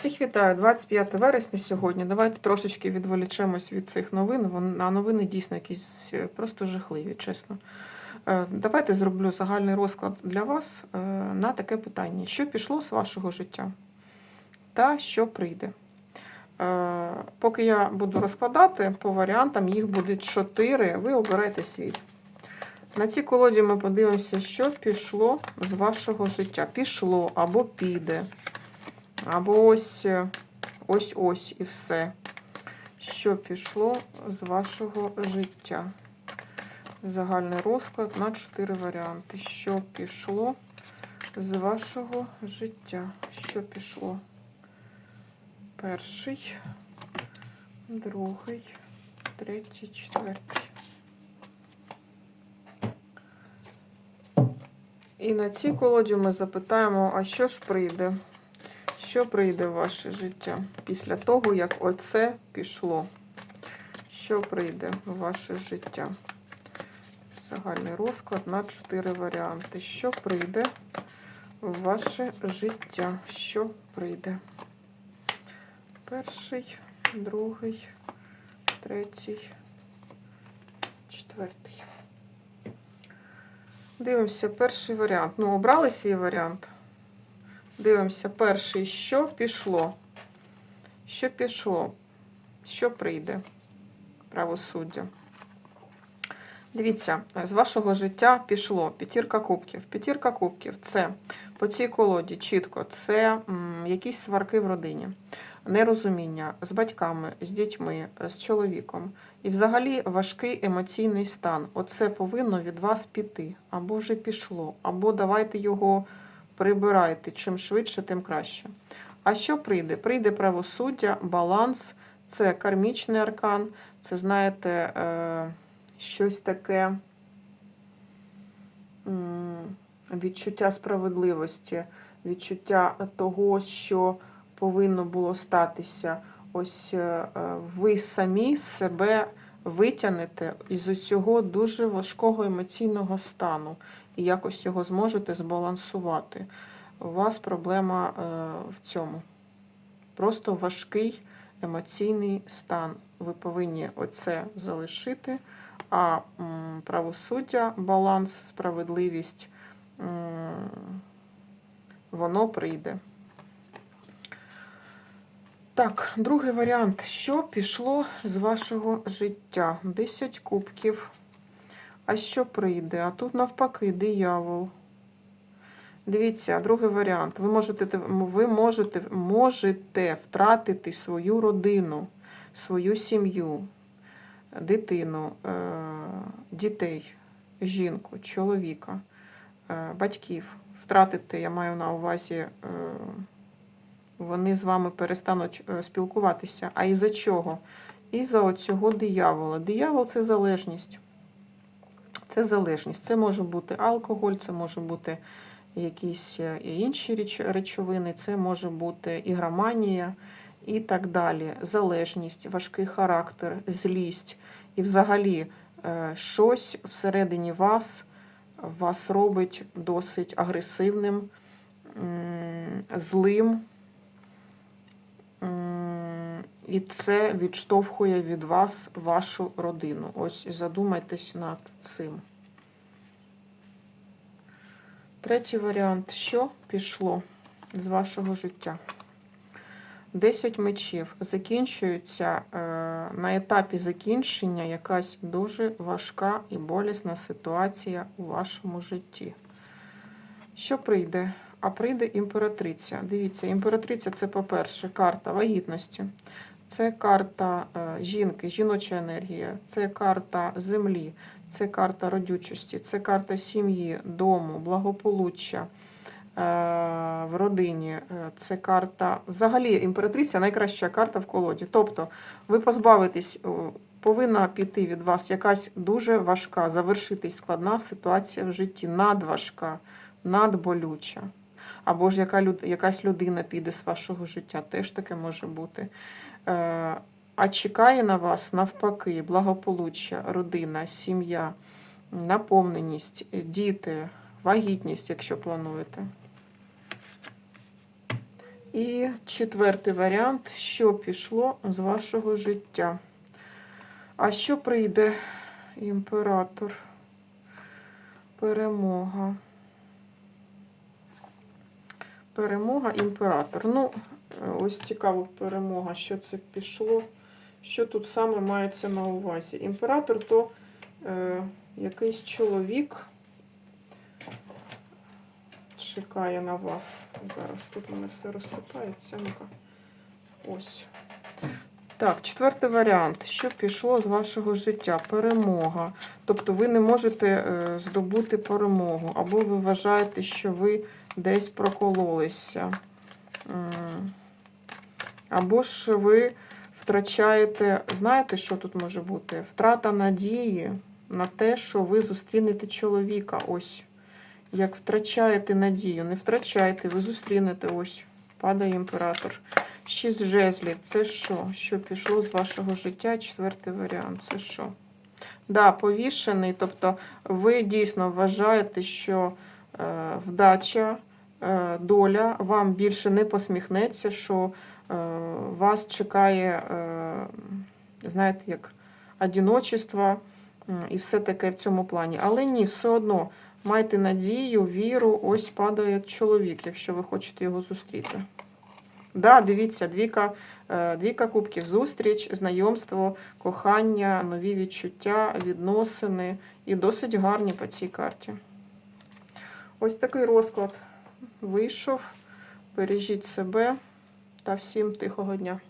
Всіх вітаю, 25 вересня сьогодні. Давайте трошечки відволічемось від цих новин. А новини дійсно якісь е, просто жахливі, чесно. Е, Давайте зроблю загальний розклад для вас е, на таке питання: що пішло з вашого життя та що прийде. Поки я буду розкладати по варіантам, їх буде 4. Ви обирайте свій. На цій колоді ми подивимося, що пішло з вашого життя. Пішло або піде. Або ось е, ось ось і все. Що пішло з вашого життя? Загальний розклад на 4 варіанти. Що пішло з вашого життя? Що пішло? Перший, другий, третій, четвертий. І на цій колоді ми запитаємо, а що ж прийде? Що прийде в ваше життя після того, як оце пішло? Що прийде в ваше життя? Загальний розклад на 4 варіанти. Що прийде в ваше життя? Що прийде? Перший, другий, третій, четвертий. Дивимося, перший варіант. Ну, обрали свій варіант. Дивимося, перший, що пішло? Що пішло? Що прийде? Правосуддя. Дивіться, з вашого життя пішло п'ятірка кубків. П'ятірка кубків це по цій колоді чітко, це м, якісь сварки в родині, нерозуміння з батьками, з дітьми, з чоловіком. І взагалі важкий емоційний стан. Оце повинно від вас піти. Або вже пішло, або давайте його прибирайте. Чим швидше, тим краще. А що прийде? Прийде правосуддя, баланс, це кармічний аркан, це, знаєте, е, щось таке відчуття справедливості, відчуття того, що повинно було статися. Ось е, е, ви самі себе витягнете із цього дуже важкого емоційного стану і якось його зможете збалансувати. У вас проблема е, в цьому. Просто важкий емоційний стан. Ви повинні оце залишити, а правосуддя, баланс, справедливість, воно прийде. Так, другий варіант. Що пішло з вашого життя? 10 кубків. А що прийде? А тут навпаки, диявол. Дивіться, другий варіант. Ви можете, ви можете, можете втратити свою родину, свою сім'ю, дитину, е, дітей, жінку, чоловіка, е, батьків. Втратити, я маю на увазі, е, вони з вами перестануть е, спілкуватися. А із-за чого? Із-за оцього диявола. Диявол це залежність. Це залежність. Це може бути алкоголь, це може бути якісь е, інші речовини, це може бути ігроманія і так далі. Залежність, важкий характер, злість. І взагалі е, щось всередині вас вас робить досить агресивним, злим. М, І це відштовхує від вас вашу родину. Ось задумайтесь над цим. Третій варіант. Що пішло з вашого життя? 10 мечів. Закінчується е, на етапі закінчення якась дуже важка і болісна ситуація у вашому житті. Що прийде? А прийде імператриця. Дивіться, імператриця це, по-перше, карта вагітності, це карта е, жінки, жіноча енергія, це карта землі, це карта родючості, це карта сім'ї, дому, благополуччя е, в родині. е, Це карта. Взагалі, імператриця найкраща карта в колоді. Тобто, ви позбавитесь, повинна піти від вас якась дуже важка, завершитись складна ситуація в житті, надважка, надболюча. Або ж яка, якась людина піде з вашого життя, теж таке може бути. Е, а чекає на вас навпаки, благополуччя, родина, сім'я, наповненість, діти, вагітність, якщо плануєте. І четвертий варіант, що пішло з вашого життя. А що прийде імператор? Перемога. Перемога, імператор. Ну, ось цікаво, перемога, що це пішло. Що тут саме мається на увазі? Імператор то е, якийсь чоловік чекає на вас. Зараз тут мене все розсипається. Ну-ка. Ось. Так, четвертий варіант. Що пішло з вашого життя? Перемога. Тобто ви не можете е, здобути перемогу, або ви вважаєте, що ви десь прокололися. Або ж ви втрачаєте, знаєте, що тут може бути? Втрата надії на те, що ви зустрінете чоловіка. Ось. Як втрачаєте надію, не втрачайте, ви зустрінете ось. Падає імператор. Шість жезлів. Це що? Що пішло з вашого життя? Четвертий варіант. Це що? Да, повішений. Тобто ви дійсно вважаєте, що е, вдача, доля вам більше не посміхнеться, що е, вас чекає, е, знаєте, як одіночество і все таке в цьому плані. Але ні, все одно майте надію, віру, ось падає чоловік, якщо ви хочете його зустріти. Да, дивіться, двіка, е, двіка кубків, зустріч, знайомство, кохання, нові відчуття, відносини і досить гарні по цій карті. Ось такий розклад вийшов. Бережіть себе та всім тихого дня.